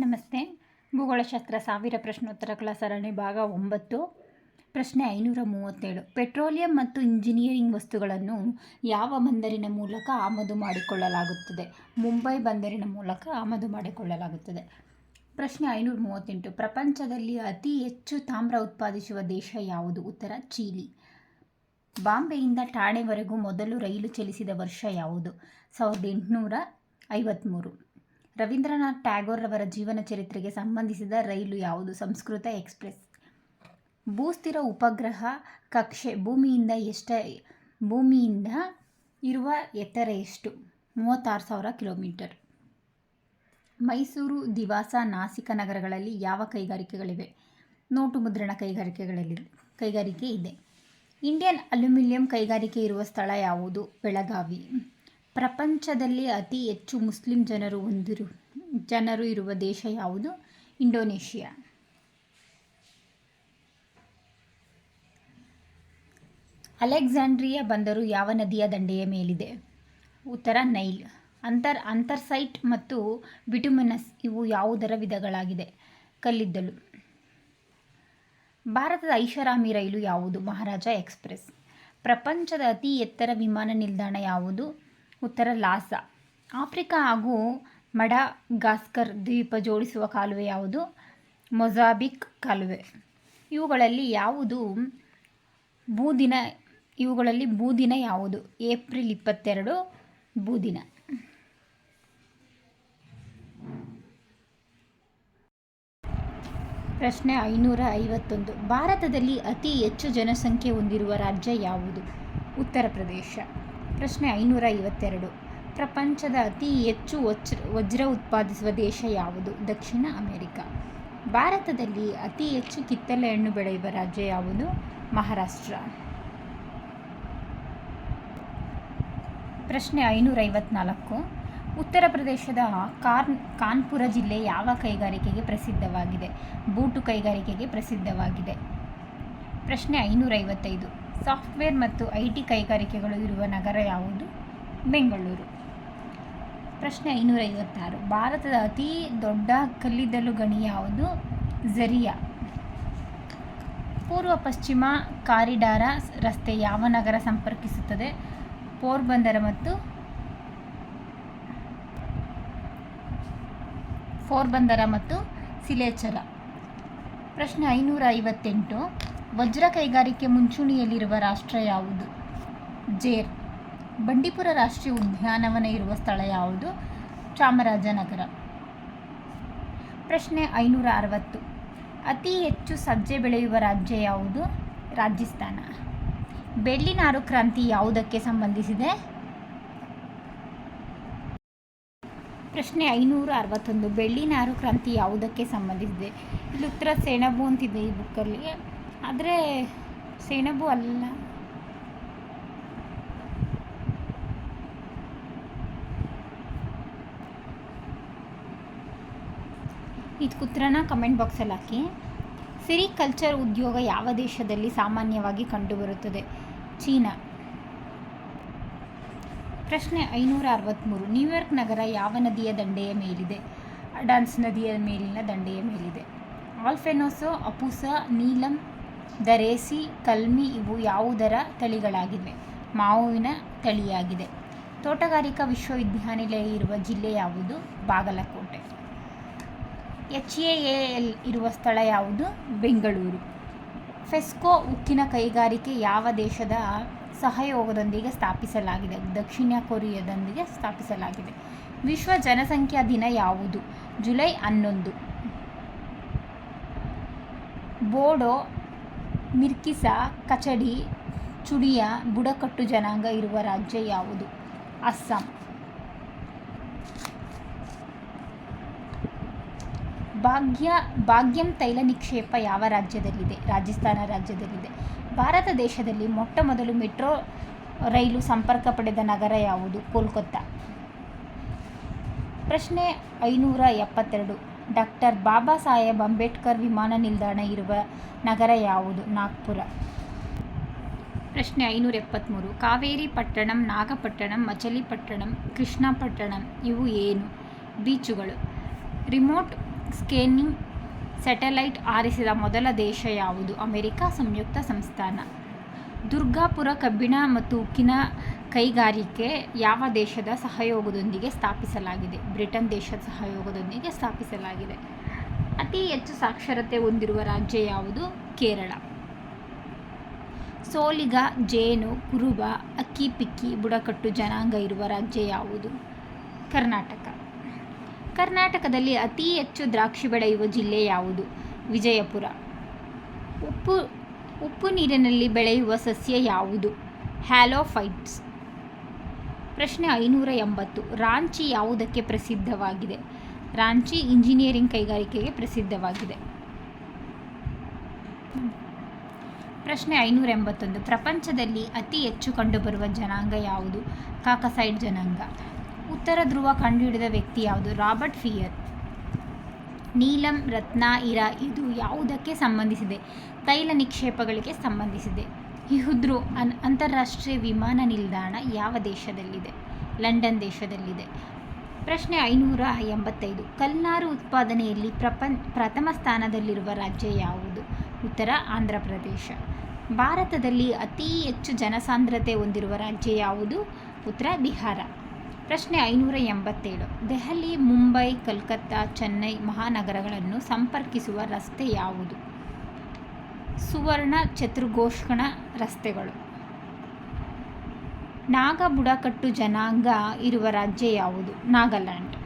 ನಮಸ್ತೆ. ಭೂಗೋಳಶಾಸ್ತ್ರ ಸಾವಿರ ಪ್ರಶ್ನೋತ್ತರಗಳ ಸರಣಿ ಭಾಗ ಒಂಬತ್ತು. ಪ್ರಶ್ನೆ ಐನೂರ ಮೂವತ್ತೇಳು. ಪೆಟ್ರೋಲಿಯಂ ಮತ್ತು ಇಂಜಿನಿಯರಿಂಗ್ ವಸ್ತುಗಳನ್ನು ಯಾವ ಬಂದರಿನ ಮೂಲಕ ಆಮದು ಮಾಡಿಕೊಳ್ಳಲಾಗುತ್ತದೆ? ಮುಂಬೈ ಬಂದರಿನ ಮೂಲಕ ಆಮದು ಮಾಡಿಕೊಳ್ಳಲಾಗುತ್ತದೆ. ಪ್ರಶ್ನೆ ಐನೂರ ಮೂವತ್ತೆಂಟು. ಪ್ರಪಂಚದಲ್ಲಿ ಅತಿ ಹೆಚ್ಚು ತಾಮ್ರ ಉತ್ಪಾದಿಸುವ ದೇಶ ಯಾವುದು? ಉತ್ತರ, ಚೀಲಿ. ಬಾಂಬೆಯಿಂದ ಠಾಣೆವರೆಗೂ ಮೊದಲು ರೈಲು ಚಲಿಸಿದ ವರ್ಷ ಯಾವುದು? ಸಾವಿರದ ಎಂಟುನೂರ ಐವತ್ತ್ಮೂರು ರವೀಂದ್ರನಾಥ್ ಟ್ಯಾಗೋರ್ ಅವರ ಜೀವನ ಚರಿತ್ರೆಗೆ ಸಂಬಂಧಿಸಿದ ರೈಲು ಯಾವುದು? ಸಂಸ್ಕೃತ ಎಕ್ಸ್ಪ್ರೆಸ್. ಭೂಸ್ಥಿರ ಉಪಗ್ರಹ ಕಕ್ಷೆ ಭೂಮಿಯಿಂದ ಎಷ್ಟ, ಭೂಮಿಯಿಂದ ಇರುವ ಎತ್ತರ ಎಷ್ಟು? ಮೂವತ್ತಾರು ಸಾವಿರ ಕಿಲೋಮೀಟರ್. ಮೈಸೂರು, ದಿವಾಸ, ನಾಸಿಕ ನಗರಗಳಲ್ಲಿ ಯಾವ ಕೈಗಾರಿಕೆಗಳಿವೆ? ನೋಟು ಮುದ್ರಣ ಕೈಗಾರಿಕೆಗಳಲ್ಲಿ ಕೈಗಾರಿಕೆ ಇದೆ. ಇಂಡಿಯನ್ ಅಲ್ಯೂಮಿನಿಯಂ ಕೈಗಾರಿಕೆ ಇರುವ ಸ್ಥಳ ಯಾವುದು? ಬೆಳಗಾವಿ. ಪ್ರಪಂಚದಲ್ಲಿ ಅತಿ ಹೆಚ್ಚು ಮುಸ್ಲಿಂ ಜನರು ಹೊಂದಿರು, ಜನರು ಇರುವ ದೇಶ ಯಾವುದು? ಇಂಡೋನೇಷಿಯಾ. ಅಲೆಕ್ಸಾಂಡ್ರಿಯಾ ಬಂದರು ಯಾವ ನದಿಯ ದಂಡೆಯ ಮೇಲಿದೆ? ಉತ್ತರ ನೈಲ್. ಅಂತರ್, ಅಂತರ್ಸೈಟ್ ಮತ್ತು ಬಿಟುಮಿನಸ್ ಇವು ಯಾವುದರ ವಿಧಗಳಾಗಿದೆ? ಕಲ್ಲಿದ್ದಲು. ಭಾರತದ ಐಷಾರಾಮಿ ರೈಲು ಯಾವುದು? ಮಹಾರಾಜ ಎಕ್ಸ್ಪ್ರೆಸ್. ಪ್ರಪಂಚದ ಅತಿ ಎತ್ತರ ವಿಮಾನ ನಿಲ್ದಾಣ ಯಾವುದು? ಉತ್ತರ ಲಾಸಾ ಆಫ್ರಿಕಾ ಹಾಗೂ ಮಡಗಾಸ್ಕರ್ ದ್ವೀಪ ಜೋಡಿಸುವ ಕಾಲುವೆ ಯಾವುದು? ಮೊಜಾಬಿಕ್ ಕಾಲುವೆ. ಇವುಗಳಲ್ಲಿ ಯಾವುದು ಬೂದಿನ ಇವುಗಳಲ್ಲಿ ಬೂದಿನ ಯಾವುದು? ಏಪ್ರಿಲ್ ಇಪ್ಪತ್ತೆರಡು ಬೂದಿನ ಪ್ರಶ್ನೆ ಐನೂರ ಐವತ್ತೊಂದು. ಭಾರತದಲ್ಲಿ ಅತಿ ಹೆಚ್ಚು ಜನಸಂಖ್ಯೆ ಹೊಂದಿರುವ ರಾಜ್ಯ ಯಾವುದು? ಉತ್ತರ ಪ್ರದೇಶ. ಪ್ರಶ್ನೆ ಐನೂರ ಐವತ್ತೆರಡು ಪ್ರಪಂಚದ ಅತಿ ಹೆಚ್ಚು ವಜ್ರ ವಜ್ರ ಉತ್ಪಾದಿಸುವ ದೇಶ ಯಾವುದು? ದಕ್ಷಿಣ ಅಮೆರಿಕ. ಭಾರತದಲ್ಲಿ ಅತಿ ಹೆಚ್ಚು ಕಿತ್ತಲೆ ಹಣ್ಣು ಬೆಳೆಯುವ ರಾಜ್ಯ ಯಾವುದು? ಮಹಾರಾಷ್ಟ್ರ. ಪ್ರಶ್ನೆ ಐನೂರ ಐವತ್ನಾಲ್ಕು ಉತ್ತರ ಪ್ರದೇಶದ ಕಾರ್ನ್, ಕಾನ್ಪುರ ಜಿಲ್ಲೆ ಯಾವ ಕೈಗಾರಿಕೆಗೆ ಪ್ರಸಿದ್ಧವಾಗಿದೆ? ಬೂಟು ಕೈಗಾರಿಕೆಗೆ ಪ್ರಸಿದ್ಧವಾಗಿದೆ. ಪ್ರಶ್ನೆ ಐನೂರ ಐವತ್ತೈದು ಸಾಫ್ಟ್ವೇರ್ ಮತ್ತು ಐ ಟಿ ಕೈಗಾರಿಕೆಗಳು ಇರುವ ನಗರ ಯಾವುದು? ಬೆಂಗಳೂರು. ಪ್ರಶ್ನೆ ಐನೂರ ಐವತ್ತಾರು ಭಾರತದ ಅತಿ ದೊಡ್ಡ ಕಲ್ಲಿದ್ದಲು ಗಣಿ ಯಾವುದು? ಝರಿಯಾ ಪೂರ್ವ ಪಶ್ಚಿಮ ಕಾರಿಡಾರ ರಸ್ತೆ ಯಾವ ನಗರ ಸಂಪರ್ಕಿಸುತ್ತದೆ? ಪೋರ್ಬಂದರ ಮತ್ತು ಪೋರ್ಬಂದರ ಮತ್ತು ಸಿಲೇಚರ. ಪ್ರಶ್ನೆ ಐನೂರ ಐವತ್ತೆಂಟು ವಜ್ರ ಕೈಗಾರಿಕೆ ಮುಂಚೂಣಿಯಲ್ಲಿರುವ ರಾಷ್ಟ್ರ ಯಾವುದು? ಜೇರ್. ಬಂಡೀಪುರ ರಾಷ್ಟ್ರೀಯ ಉದ್ಯಾನವನ ಇರುವ ಸ್ಥಳ ಯಾವುದು? ಚಾಮರಾಜನಗರ. ಪ್ರಶ್ನೆ ಐನೂರ ಅರವತ್ತು. ಅತಿ ಹೆಚ್ಚು ಸಜ್ಜೆ ಬೆಳೆಯುವ ರಾಜ್ಯ ಯಾವುದು? ರಾಜಸ್ಥಾನ. ಬೆಳ್ಳಿನಾರು ಕ್ರಾಂತಿ ಯಾವುದಕ್ಕೆ ಸಂಬಂಧಿಸಿದೆ? ಪ್ರಶ್ನೆ ಐನೂರ ಅರವತ್ತೊಂದು. ಬೆಳ್ಳಿನಾರು ಕ್ರಾಂತಿ ಯಾವುದಕ್ಕೆ ಸಂಬಂಧಿಸಿದೆ? ಇಲ್ಲಿ ಉತ್ತರ ಸೆಣಬು ಅಂತಿದೆ ಈ ಬುಕ್ಕಲ್ಲಿ ಆದರೆ ಸೆಣಬು ಅಲ್ಲ. ಇದು ಉತ್ತರನ ಕಮೆಂಟ್ ಬಾಕ್ಸಲ್ಲಿ ಹಾಕಿ. ಸಿರಿಕಲ್ಚರ್ ಉದ್ಯೋಗ ಯಾವ ದೇಶದಲ್ಲಿ ಸಾಮಾನ್ಯವಾಗಿ ಕಂಡುಬರುತ್ತದೆ? ಚೀನಾ. ಪ್ರಶ್ನೆ ಐನೂರ ಅರವತ್ತ್ಮೂರು ನ್ಯೂಯಾರ್ಕ್ ನಗರ ಯಾವ ನದಿಯ ದಂಡೆಯ ಮೇಲಿದೆ? ಅಡಾನ್ಸ್ ನದಿಯ ಮೇಲಿನ ದಂಡೆಯ ಮೇಲಿದೆ. ಆಲ್ಫೆನೋಸೋ ಅಪುಸ ನೀಲಂ ದರೇಸಿ ಕಲ್ಮಿ ಇವು ಯಾವುದರ ತಳಿಗಳಾಗಿವೆ? ಮಾವಿನ ತಳಿಯಾಗಿದೆ. ತೋಟಗಾರಿಕಾ ವಿಶ್ವವಿದ್ಯಾನಿಲಯ ಇರುವ ಜಿಲ್ಲೆ ಯಾವುದು? ಬಾಗಲಕೋಟೆ. ಎಚ್ ಎ ಎಲ್ ಇರುವ ಸ್ಥಳ ಯಾವುದು? ಬೆಂಗಳೂರು. ಫೆಸ್ಕೋ ಉಕ್ಕಿನ ಕೈಗಾರಿಕೆ ಯಾವ ದೇಶದ ಸಹಯೋಗದೊಂದಿಗೆ ಸ್ಥಾಪಿಸಲಾಗಿದೆ? ದಕ್ಷಿಣ ಕೊರಿಯಾದೊಂದಿಗೆ ಸ್ಥಾಪಿಸಲಾಗಿದೆ. ವಿಶ್ವ ಜನಸಂಖ್ಯಾ ದಿನ ಯಾವುದು? ಜುಲೈ ಹನ್ನೊಂದು. ಬೋಡೋ ಮಿರ್ಕಿಸ, ಕಚಡಿ, ಚುಡಿಯ ಬುಡಕಟ್ಟು ಜನಾಂಗ ಇರುವ ರಾಜ್ಯ ಯಾವುದು? ಅಸ್ಸಾಂ. ಭಾಗ್ಯ, ಭಾಗ್ಯಂ ತೈಲ ನಿಕ್ಷೇಪ ಯಾವ ರಾಜ್ಯದಲ್ಲಿದೆ? ರಾಜಸ್ಥಾನ ರಾಜ್ಯದಲ್ಲಿದೆ. ಭಾರತ ದೇಶದಲ್ಲಿ ಮೊಟ್ಟ ಮೊದಲು ಮೆಟ್ರೋ ರೈಲು ಸಂಪರ್ಕ ಪಡೆದ ನಗರ ಯಾವುದು? ಕೋಲ್ಕತ್ತಾ. ಪ್ರಶ್ನೆ ಐನೂರ ಎಪ್ಪತ್ತೆರಡು. ಡಾಕ್ಟರ್ ಬಾಬಾ ಸಾಹೇಬ್ ಅಂಬೇಡ್ಕರ್ ವಿಮಾನ ನಿಲ್ದಾಣ ಇರುವ ನಗರ ಯಾವುದು? ನಾಗ್ಪುರ. ಪ್ರಶ್ನೆ ಐನೂರ ಎಪ್ಪತ್ತ್ಮೂರು ಕಾವೇರಿ ಪಟ್ಟಣಂ, ನಾಗಪಟ್ಟಣಂ ಮಚಲಿಪಟ್ಟಣಂ ಕೃಷ್ಣಪಟ್ಟಣಂ ಇವು ಏನು? ಬೀಚುಗಳು. ರಿಮೋಟ್ ಸ್ಕೇನಿಂಗ್ ಸ್ಯಾಟಲೈಟ್ ಆರಿಸಿದ ಮೊದಲ ದೇಶ ಯಾವುದು? ಅಮೆರಿಕ ಸಂಯುಕ್ತ ಸಂಸ್ಥಾನ. ದುರ್ಗಾಪುರ, ಕಬ್ಬಿಣ ಮತ್ತು ಉಕ್ಕಿನ ಕೈಗಾರಿಕೆ ಯಾವ ದೇಶದ ಸಹಯೋಗದೊಂದಿಗೆ ಸ್ಥಾಪಿಸಲಾಗಿದೆ? ಬ್ರಿಟನ್ ದೇಶದ ಸಹಯೋಗದೊಂದಿಗೆ ಸ್ಥಾಪಿಸಲಾಗಿದೆ. ಅತಿ ಹೆಚ್ಚು ಸಾಕ್ಷರತೆ ಹೊಂದಿರುವ ರಾಜ್ಯ ಯಾವುದು? ಕೇರಳ. ಸೋಲಿಗ, ಜೇನು, ಕುರುಬ, ಅಕ್ಕಿ, ಪಿಕ್ಕಿ, ಬುಡಕಟ್ಟು, ಜನಾಂಗ ಇರುವ ರಾಜ್ಯ ಯಾವುದು? ಕರ್ನಾಟಕ. ಕರ್ನಾಟಕದಲ್ಲಿ ಅತಿ ಹೆಚ್ಚು ದ್ರಾಕ್ಷಿ ಬೆಳೆಯುವ ಜಿಲ್ಲೆ ಯಾವುದು? ವಿಜಯಪುರ. ಉಪ್ಪು ಉಪ್ಪು ನೀರಿನಲ್ಲಿ ಬೆಳೆಯುವ ಸಸ್ಯ ಯಾವುದು? ಹ್ಯಾಲೋಫೈಟ್ಸ್. ಪ್ರಶ್ನೆ ಐನೂರ ಎಂಬತ್ತು. ರಾಂಚಿ ಯಾವುದಕ್ಕೆ ಪ್ರಸಿದ್ಧವಾಗಿದೆ? ರಾಂಚಿ ಇಂಜಿನಿಯರಿಂಗ್ ಕೈಗಾರಿಕೆಗೆ ಪ್ರಸಿದ್ಧವಾಗಿದೆ. ಪ್ರಶ್ನೆ ಐನೂರ ಎಂಬತ್ತೊಂದು. ಪ್ರಪಂಚದಲ್ಲಿ ಅತಿ ಹೆಚ್ಚು ಕಂಡುಬರುವ ಜನಾಂಗ ಯಾವುದು? ಕಾಕಸೈಡ್ ಜನಾಂಗ. ಉತ್ತರ ಧ್ರುವ ಕಂಡುಹಿಡಿದ ವ್ಯಕ್ತಿ ಯಾವುದು? Robert fear. ನೀಲಂ ರತ್ನ ಇರ ಇದು ಯಾವುದಕ್ಕೆ ಸಂಬಂಧಿಸಿದೆ? ತೈಲ ನಿಕ್ಷೇಪಗಳಿಗೆ ಸಂಬಂಧಿಸಿದೆ. ಹಿಹುದ್ರು ಅನ್ ಅಂತಾರಾಷ್ಟ್ರೀಯ ವಿಮಾನ ನಿಲ್ದಾಣ ಯಾವ ದೇಶದಲ್ಲಿದೆ? ಲಂಡನ್ ದೇಶದಲ್ಲಿದೆ. ಪ್ರಶ್ನೆ ಐನೂರ ಎಂಬತ್ತೈದು. ಕಲ್ನಾರು ಉತ್ಪಾದನೆಯಲ್ಲಿ ಪ್ರಪಂ ಪ್ರಥಮ ಸ್ಥಾನದಲ್ಲಿರುವ ರಾಜ್ಯ ಯಾವುದು? ಉತ್ತರ ಆಂಧ್ರ ಪ್ರದೇಶ. ಭಾರತದಲ್ಲಿ ಅತಿ ಹೆಚ್ಚು ಜನಸಾಂದ್ರತೆ ಹೊಂದಿರುವ ರಾಜ್ಯ ಯಾವುದು? ಉತ್ತರ ಬಿಹಾರ. ಪ್ರಶ್ನೆ ಐನೂರ ಎಂಬತ್ತೇಳು. ದೆಹಲಿ, ಮುಂಬೈ, ಕಲ್ಕತ್ತಾ, ಚೆನ್ನೈ ಮಹಾನಗರಗಳನ್ನು ಸಂಪರ್ಕಿಸುವ ರಸ್ತೆ ಯಾವುದು? ಸುವರ್ಣ ಚತುರ್ಗೋಷ್ಕಣ ರಸ್ತೆಗಳು. ನಾಗ ಬುಡಕಟ್ಟು ಜನಾಂಗ ಇರುವ ರಾಜ್ಯ ಯಾವುದು? ನಾಗಾಲ್ಯಾಂಡ್.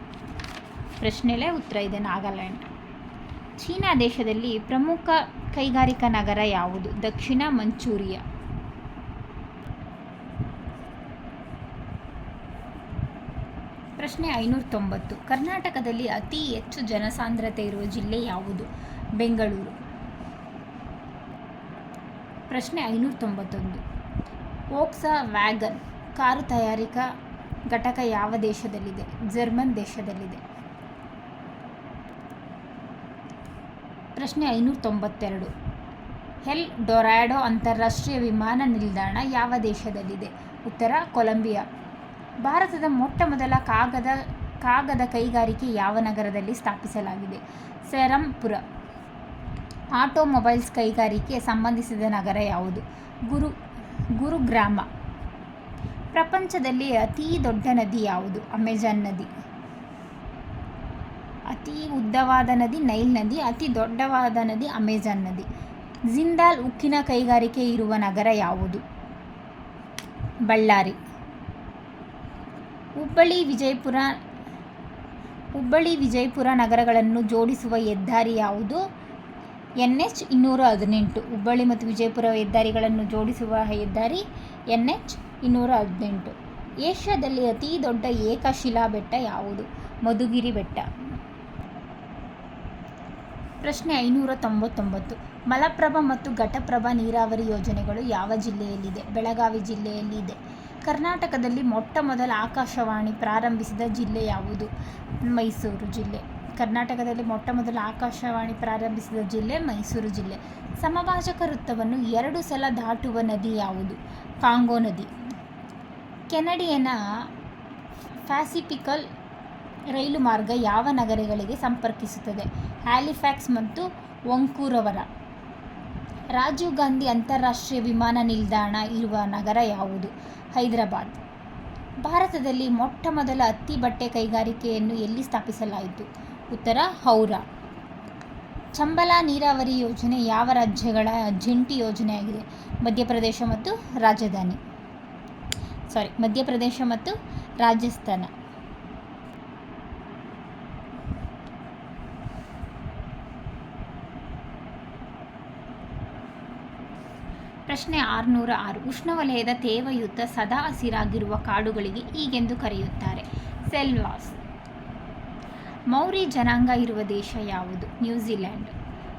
ಪ್ರಶ್ನೆಲೇ ಉತ್ತರ ಇದೆ, ನಾಗಾಲ್ಯಾಂಡ್. ಚೀನಾ ದೇಶದಲ್ಲಿ ಪ್ರಮುಖ ಕೈಗಾರಿಕಾ ನಗರ ಯಾವುದು? ದಕ್ಷಿಣ ಮಂಚೂರಿಯಾ. ಪ್ರಶ್ನೆ ಐನೂರ ತೊಂಬತ್ತು ಕರ್ನಾಟಕದಲ್ಲಿ ಅತಿ ಹೆಚ್ಚು ಜನಸಾಂದ್ರತೆ ಇರುವ ಜಿಲ್ಲೆ ಯಾವುದು? ಬೆಂಗಳೂರು. ಪ್ರಶ್ನೆ ಐನೂರ ತೊಂಬತ್ತೊಂದು ಓಕ್ಸಾ ವ್ಯಾಗನ್ ಕಾರು ತಯಾರಿಕಾ ಘಟಕ ಯಾವ ದೇಶದಲ್ಲಿದೆ? ಜರ್ಮನ್ ದೇಶದಲ್ಲಿದೆ. ಪ್ರಶ್ನೆ ಐನೂರ ತೊಂಬತ್ತೆರಡು ಹೆಲ್ ಡೊರಾಡೋ ಅಂತಾರಾಷ್ಟ್ರೀಯ ವಿಮಾನ ನಿಲ್ದಾಣ ಯಾವ ದೇಶದಲ್ಲಿದೆ? ಉತ್ತರ, ಕೊಲಂಬಿಯಾ. ಭಾರತದ ಮೊಟ್ಟ ಮೊದಲ ಕಾಗದ ಕಾಗದ ಕೈಗಾರಿಕೆ ಯಾವ ನಗರದಲ್ಲಿ ಸ್ಥಾಪಿಸಲಾಗಿದೆ? ಸೆರಂಪುರ. ಆಟೋಮೊಬೈಲ್ಸ್ ಕೈಗಾರಿಕೆ ಸಂಬಂಧಿಸಿದ ನಗರ ಯಾವುದು? ಗುರು, ಗುರುಗ್ರಾಮ. ಪ್ರಪಂಚದಲ್ಲಿ ಅತೀ ದೊಡ್ಡ ನದಿ ಯಾವುದು? ಅಮೆಜಾನ್ ನದಿ. ಅತಿ ಉದ್ದವಾದ ನದಿ ನೈಲ್ ನದಿ, ಅತಿ ದೊಡ್ಡವಾದ ನದಿ ಅಮೆಜಾನ್ ನದಿ. ಜಿಂದಾಲ್ ಉಕ್ಕಿನ ಕೈಗಾರಿಕೆ ಇರುವ ನಗರ ಯಾವುದು? ಬಳ್ಳಾರಿ. ಹುಬ್ಬಳ್ಳಿ ವಿಜಯಪುರ ಹುಬ್ಬಳ್ಳಿ ವಿಜಯಪುರ ನಗರಗಳನ್ನು ಜೋಡಿಸುವ ಹೆದ್ದಾರಿ ಯಾವುದು? ಎನ್ ಎಚ್ ಇನ್ನೂರ ಹದಿನೆಂಟು. ಹುಬ್ಬಳ್ಳಿ ಮತ್ತು ವಿಜಯಪುರ ಹೆದ್ದಾರಿಗಳನ್ನು ಜೋಡಿಸುವ ಹೆದ್ದಾರಿ ಎನ್ ಎಚ್ ಇನ್ನೂರ ಹದಿನೆಂಟು. ಏಷ್ಯಾದಲ್ಲಿ ಅತಿ ದೊಡ್ಡ ಏಕಶಿಲಾ ಬೆಟ್ಟ ಯಾವುದು? ಮಧುಗಿರಿ ಬೆಟ್ಟ. ಪ್ರಶ್ನೆ ಐನೂರ ತೊಂಬತ್ತೊಂಬತ್ತು. ಮಲಪ್ರಭಾ ಮತ್ತು ಘಟಪ್ರಭಾ ನೀರಾವರಿ ಯೋಜನೆಗಳು ಯಾವ ಜಿಲ್ಲೆಯಲ್ಲಿದೆ? ಬೆಳಗಾವಿ ಜಿಲ್ಲೆಯಲ್ಲಿ ಇದೆ. ಕರ್ನಾಟಕದಲ್ಲಿ ಮೊಟ್ಟ ಮೊದಲ ಆಕಾಶವಾಣಿ ಪ್ರಾರಂಭಿಸಿದ ಜಿಲ್ಲೆ ಯಾವುದು? ಮೈಸೂರು ಜಿಲ್ಲೆ. ಕರ್ನಾಟಕದಲ್ಲಿ ಮೊಟ್ಟ ಮೊದಲ ಆಕಾಶವಾಣಿ ಪ್ರಾರಂಭಿಸಿದ ಜಿಲ್ಲೆ ಮೈಸೂರು ಜಿಲ್ಲೆ. ಸಮಭಾಜಕ ವೃತ್ತವನ್ನು ಎರಡು ಸಲ ದಾಟುವ ನದಿ ಯಾವುದು? ಕಾಂಗೋ ನದಿ. ಕೆನಡಿಯನ ಫ್ಯಾಸಿಪಿಕಲ್ ರೈಲು ಮಾರ್ಗ ಯಾವ ನಗರಗಳಿಗೆ ಸಂಪರ್ಕಿಸುತ್ತದೆ? ಹ್ಯಾಲಿಫ್ಯಾಕ್ಸ್ ಮತ್ತು ವಂಕೂರವರ. ರಾಜೀವ್ ಗಾಂಧಿ ಅಂತಾರಾಷ್ಟ್ರೀಯ ವಿಮಾನ ನಿಲ್ದಾಣ ಇರುವ ನಗರ ಯಾವುದು? ಹೈದರಾಬಾದ್. ಭಾರತದಲ್ಲಿ ಮೊಟ್ಟ ಮೊದಲ ಹತ್ತಿ ಬಟ್ಟೆ ಕೈಗಾರಿಕೆಯನ್ನು ಎಲ್ಲಿ ಸ್ಥಾಪಿಸಲಾಯಿತು? ಉತ್ತರ, ಹೌರಾ. ಚಂಬಲ ನೀರಾವರಿ ಯೋಜನೆ ಯಾವ ರಾಜ್ಯಗಳ ಜಂಟಿ ಯೋಜನೆಯಾಗಿದೆ? ಮಧ್ಯಪ್ರದೇಶ ಮತ್ತು ರಾಜಧಾನಿ. ಸಾರಿ, ಮಧ್ಯಪ್ರದೇಶ ಮತ್ತು ರಾಜಸ್ಥಾನ. ಪ್ರಶ್ನೆ ಆರುನೂರ ಆರು. ಉಷ್ಣವಲಯದ ತೇವಯುತ ಸದಾ ಹಸಿರಾಗಿರುವ ಕಾಡುಗಳಿಗೆ ಹೀಗೆಂದು ಕರೆಯುತ್ತಾರೆ. ಸೆಲ್ವಾಸ್. ಮೌರಿ ಜನಾಂಗ ಇರುವ ದೇಶ ಯಾವುದು? ನ್ಯೂಜಿಲ್ಯಾಂಡ್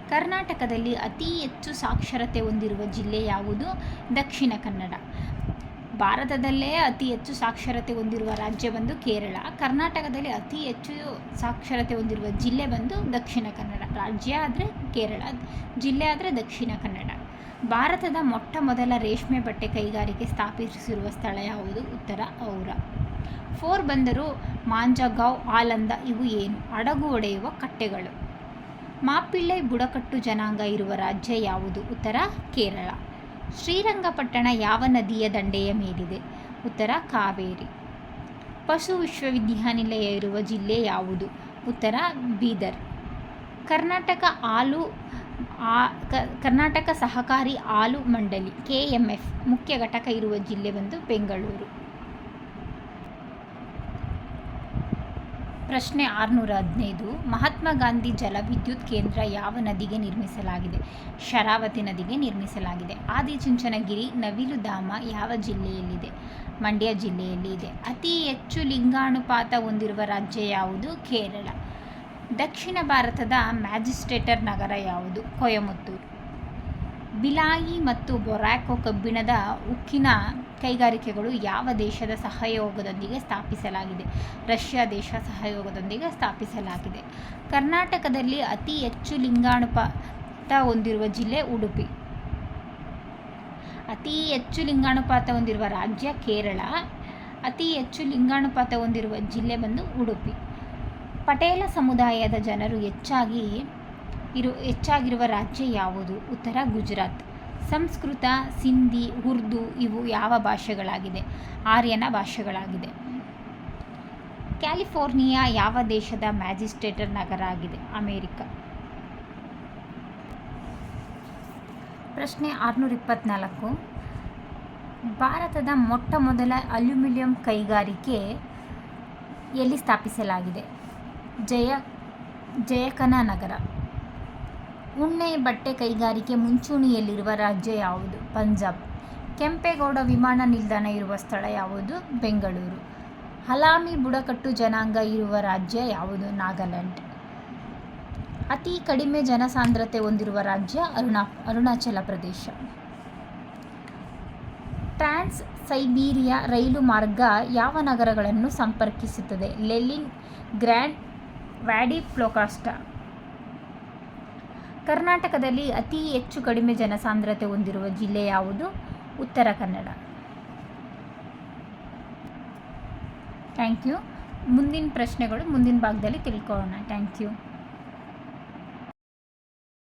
ಕರ್ನಾಟಕದಲ್ಲಿ ಅತಿ ಹೆಚ್ಚು ಸಾಕ್ಷರತೆ ಹೊಂದಿರುವ ಜಿಲ್ಲೆ ಯಾವುದು? ದಕ್ಷಿಣ ಕನ್ನಡ. ಭಾರತದಲ್ಲೇ ಅತಿ ಹೆಚ್ಚು ಸಾಕ್ಷರತೆ ಹೊಂದಿರುವ ರಾಜ್ಯ ಬಂದು ಕೇರಳ. ಕರ್ನಾಟಕದಲ್ಲಿ ಅತಿ ಹೆಚ್ಚು ಸಾಕ್ಷರತೆ ಹೊಂದಿರುವ ಜಿಲ್ಲೆ ಬಂದು ದಕ್ಷಿಣ ಕನ್ನಡ. ರಾಜ್ಯ ಆದರೆ ಕೇರಳ, ಜಿಲ್ಲೆ ಆದರೆ ದಕ್ಷಿಣ ಕನ್ನಡ. ಭಾರತದ ಮೊಟ್ಟ ಮೊದಲ ರೇಷ್ಮೆ ಬಟ್ಟೆ ಕೈಗಾರಿಕೆ ಸ್ಥಾಪಿಸಿರುವ ಸ್ಥಳ ಯಾವುದು? ಉತ್ತರ ಔರ ಫೋರ್ ಬಂದರು ಮಾಂಜಗಾವ್ ಆಲಂದ ಇವು ಏನು? ಅಡಗು ಒಡೆಯುವ ಕಟ್ಟೆಗಳು. ಮಾಪಿಳ್ಳೆ ಬುಡಕಟ್ಟು ಜನಾಂಗ ಇರುವ ರಾಜ್ಯ ಯಾವುದು? ಉತ್ತರ, ಕೇರಳ. ಶ್ರೀರಂಗಪಟ್ಟಣ ಯಾವ ನದಿಯ ದಂಡೆಯ ಮೇಲಿದೆ? ಉತ್ತರ, ಕಾವೇರಿ. ಪಶು ವಿಶ್ವವಿದ್ಯಾನಿಲಯ ಇರುವ ಜಿಲ್ಲೆ ಯಾವುದು? ಉತ್ತರ, ಬೀದರ್. ಕರ್ನಾಟಕ ಹಾಲು ಆ- ಕರ್ನಾಟಕ ಸಹಕಾರಿ ಹಾಲು ಮಂಡಳಿ, ಕೆ ಎಂ ಎಫ್, ಮುಖ್ಯ ಘಟಕ ಇರುವ ಜಿಲ್ಲೆ ಬಂದು ಬೆಂಗಳೂರು. ಪ್ರಶ್ನೆ ಆರುನೂರ ಹದಿನೈದು, ಮಹಾತ್ಮ ಗಾಂಧಿ ಜಲವಿದ್ಯುತ್ ಕೇಂದ್ರ ಯಾವ ನದಿಗೆ ನಿರ್ಮಿಸಲಾಗಿದೆ? ಶರಾವತಿ ನದಿಗೆ ನಿರ್ಮಿಸಲಾಗಿದೆ. ಆದಿಚುಂಚನಗಿರಿ ನವಿಲುಧಾಮ ಯಾವ ಜಿಲ್ಲೆಯಲ್ಲಿದೆ? ಮಂಡ್ಯ ಜಿಲ್ಲೆಯಲ್ಲಿ ಇದೆ. ಅತಿ ಹೆಚ್ಚು ಲಿಂಗಾನುಪಾತ ಹೊಂದಿರುವ ರಾಜ್ಯ ಯಾವುದು? ಕೇರಳ. ದಕ್ಷಿಣ ಭಾರತದ ಮ್ಯಾಜಿಸ್ಟ್ರೇಟರ್ ನಗರ ಯಾವುದು? ಕೊಯಮತ್ತೂರು. ಬಿಲಾಯಿ ಮತ್ತು ಬೊರಾಕೊ ಕಬ್ಬಿಣದ ಉಕ್ಕಿನ ಕೈಗಾರಿಕೆಗಳು ಯಾವ ದೇಶದ ಸಹಯೋಗದೊಂದಿಗೆ ಸ್ಥಾಪಿಸಲಾಗಿದೆ? ರಷ್ಯಾ ದೇಶ ಸಹಯೋಗದೊಂದಿಗೆ ಸ್ಥಾಪಿಸಲಾಗಿದೆ. ಕರ್ನಾಟಕದಲ್ಲಿ ಅತಿ ಹೆಚ್ಚು ಲಿಂಗಾನುಪಾತ ಹೊಂದಿರುವ ಜಿಲ್ಲೆ ಉಡುಪಿ. ಅತಿ ಹೆಚ್ಚು ಲಿಂಗಾನುಪಾತ ಹೊಂದಿರುವ ರಾಜ್ಯ ಕೇರಳ. ಅತಿ ಹೆಚ್ಚು ಲಿಂಗಾನುಪಾತ ಹೊಂದಿರುವ ಜಿಲ್ಲೆ ಬಂದು ಉಡುಪಿ. ಪಟೇಲ ಸಮುದಾಯದ ಜನರು ಹೆಚ್ಚಾಗಿ ಇರು, ಹೆಚ್ಚಾಗಿರುವ ರಾಜ್ಯ ಯಾವುದು? ಉತ್ತರ ಗುಜರಾತ್. ಸಂಸ್ಕೃತ, ಸಿಂಧಿ, ಉರ್ದು ಇವು ಯಾವ ಭಾಷೆಗಳಾಗಿದೆ ಆರ್ಯನ ಭಾಷೆಗಳಾಗಿದೆ ಕ್ಯಾಲಿಫೋರ್ನಿಯಾ ಯಾವ ದೇಶದ ಮ್ಯಾಜಿಸ್ಟ್ರೇಟರ್ ನಗರ ಆಗಿದೆ ಅಮೇರಿಕ. ಪ್ರಶ್ನೆ ಆರುನೂರ ಇಪ್ಪತ್ತ್ನಾಲ್ಕು ಭಾರತದ ಮೊಟ್ಟ ಮೊದಲ ಅಲ್ಯೂಮಿನಿಯಂ ಕೈಗಾರಿಕೆ ಎಲ್ಲಿ ಸ್ಥಾಪಿಸಲಾಗಿದೆ? ಜಯ ಜಯಕನ ನಗರ ಉಣ್ಣೆ ಬಟ್ಟೆ ಕೈಗಾರಿಕೆ ಮುಂಚೂಣಿಯಲ್ಲಿರುವ ರಾಜ್ಯ ಯಾವುದು? ಪಂಜಾಬ್. ಕೆಂಪೇಗೌಡ ವಿಮಾನ ನಿಲ್ದಾಣ ಇರುವ ಸ್ಥಳ ಯಾವುದು? ಬೆಂಗಳೂರು. ಹಲಾಮಿ ಬುಡಕಟ್ಟು ಜನಾಂಗ ಇರುವ ರಾಜ್ಯ ಯಾವುದು? ನಾಗಾಲ್ಯಾಂಡ್. ಅತಿ ಕಡಿಮೆ ಜನಸಾಂದ್ರತೆ ಹೊಂದಿರುವ ರಾಜ್ಯ ಅರುಣಾ, ಅರುಣಾಚಲ ಪ್ರದೇಶ. ಟ್ರಾನ್ಸ್ ಸೈಬೀರಿಯಾ ರೈಲು ಮಾರ್ಗ ಯಾವ ನಗರಗಳನ್ನು ಸಂಪರ್ಕಿಸುತ್ತದೆ? ಲೆಲಿನ್, ಗ್ರ್ಯಾಂಡ್ ವ್ಯಾಡಿಪ್ಲೊಕಾಸ್ಟ ಕರ್ನಾಟಕದಲ್ಲಿ ಅತಿ ಹೆಚ್ಚು ಕಡಿಮೆ ಜನಸಾಂದ್ರತೆ ಹೊಂದಿರುವ ಜಿಲ್ಲೆ ಯಾವುದು? ಉತ್ತರ ಕನ್ನಡ. ಥ್ಯಾಂಕ್ ಯು ಮುಂದಿನ ಪ್ರಶ್ನೆಗಳು ಮುಂದಿನ ಭಾಗದಲ್ಲಿ ತಿಳ್ಕೊಳ್ಳೋಣ. Thank you